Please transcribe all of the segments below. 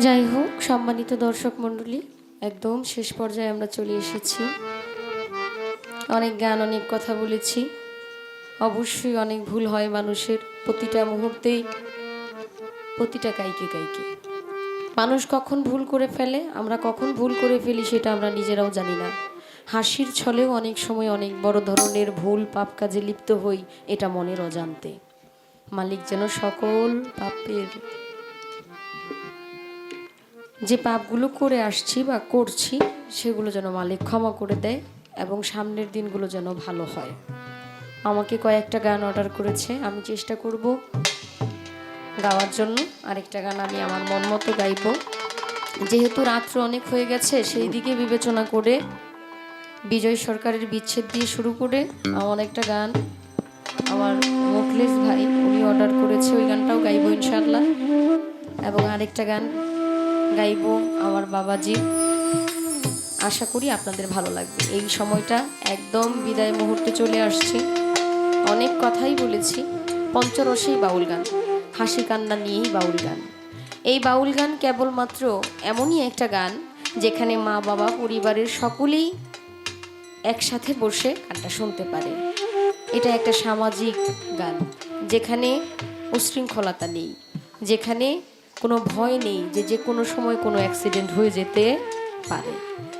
যাই হোক, সম্মানিত দর্শক মণ্ডলী, একদম শেষ পর্যায়ে আমরা চলে এসেছি। অনেক গান অনেক কথা বলেছি। অবশ্যই অনেক ভুল হয় মানুষের প্রতিটা মুহূর্তেই, প্রতিটা কাইকে কাইকে। মানুষ কখন ভুল করে ফেলে, আমরা কখন ভুল করে ফেলি সেটা আমরা নিজেরাও জানি না। হাসির ছলেও অনেক সময় অনেক বড় ধরনের ভুল পাপ কাজে লিপ্ত হই, এটা মনের অজান্তে। মালিক যেন সকল পাপের যে পাপগুলো করে আসছি বা করছি, সেগুলো যেন মালিক ক্ষমা করে দেয় এবং সামনের দিনগুলো যেন ভালো হয়। আমাকে কয়েকটা গান অর্ডার করেছে, আমি চেষ্টা করব গাওয়ার জন্য। আরেকটা গান আমি আমার মন মতো গাইব। যেহেতু রাত্র অনেক হয়ে গেছে, সেই দিকে বিবেচনা করে বিজয় সরকারের বিচ্ছেদ দিয়ে শুরু করে আমার একটা গান আমার মুখলেস ভাই, উনি অর্ডার করেছে, ওই গানটাও গাইব ইনশাল্লাহ এবং আরেকটা গান গাইবো আমার বাবাজি। আশা করি আপনাদের ভালো লাগবে। এই সময়টা একদম বিদায় মুহূর্তে চলে আসছে। অনেক কথাই বলেছি। পঞ্চরসেই বাউল গান, হাসি কান্না নিয়েই বাউল গান। এই বাউল গান কেবলমাত্র এমনই একটা গান যেখানে মা, বাবা, পরিবারের সকলেই একসাথে বসে গানটা শুনতে পারে। এটা একটা সামাজিক গান, যেখানে উশৃঙ্খলতা নেই, যেখানে কোনো ভয় নেই যে যে কোনো সময় কোনো অ্যাক্সিডেন্ট হয়ে যেতে পারে।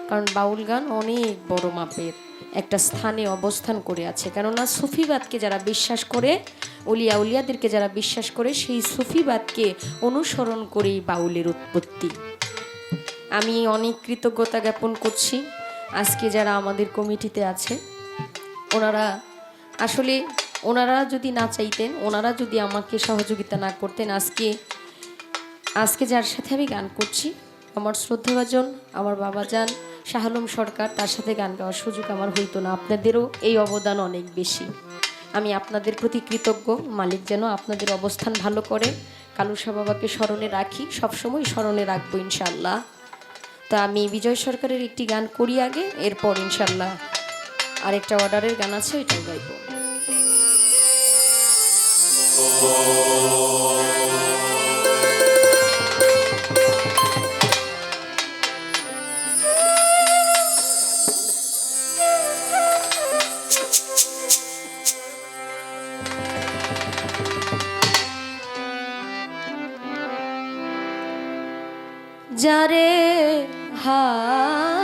কারণ বাউল গান অনেক বড় মাপের একটা স্থানে অবস্থান করে আছে। কেননা সুফিবাদকে যারা বিশ্বাস করে উলিয়া উলিয়াদেরকে যারা বিশ্বাস করে, সেই সুফিবাদকে অনুসরণ করেই বাউলের উৎপত্তি। আমি অনেক কৃতজ্ঞতা জ্ঞাপন করছি আজকে যারা আমাদের কমিটিতে আছে। ওনারা আসলে ওনারা যদি না চাইতেন, ওনারা যদি আমাকে সহযোগিতা না করতেন, আজকে আজকে যার সাথে আমি গান করছি, আমার শ্রদ্ধাভাজন, আমার বাবা যান শাহালুম সরকার, তার সাথে গান গাওয়ার সুযোগ আমার হইতো না। আপনাদেরও এই অবদান অনেক বেশি। আমি আপনাদের প্রতি কৃতজ্ঞ। মালিক যেন আপনাদের অবস্থান ভালো করে। কালুসা বাবাকে স্মরণে রাখি। সবসময় স্মরণে রাখব ইনশাল্লাহ তা আমি বিজয় সরকারের একটি গান করি আগে, এরপর ইনশাল্লাহ আরেকটা অর্ডারের গান আছে ওইটাও গাইবো। যারে হারা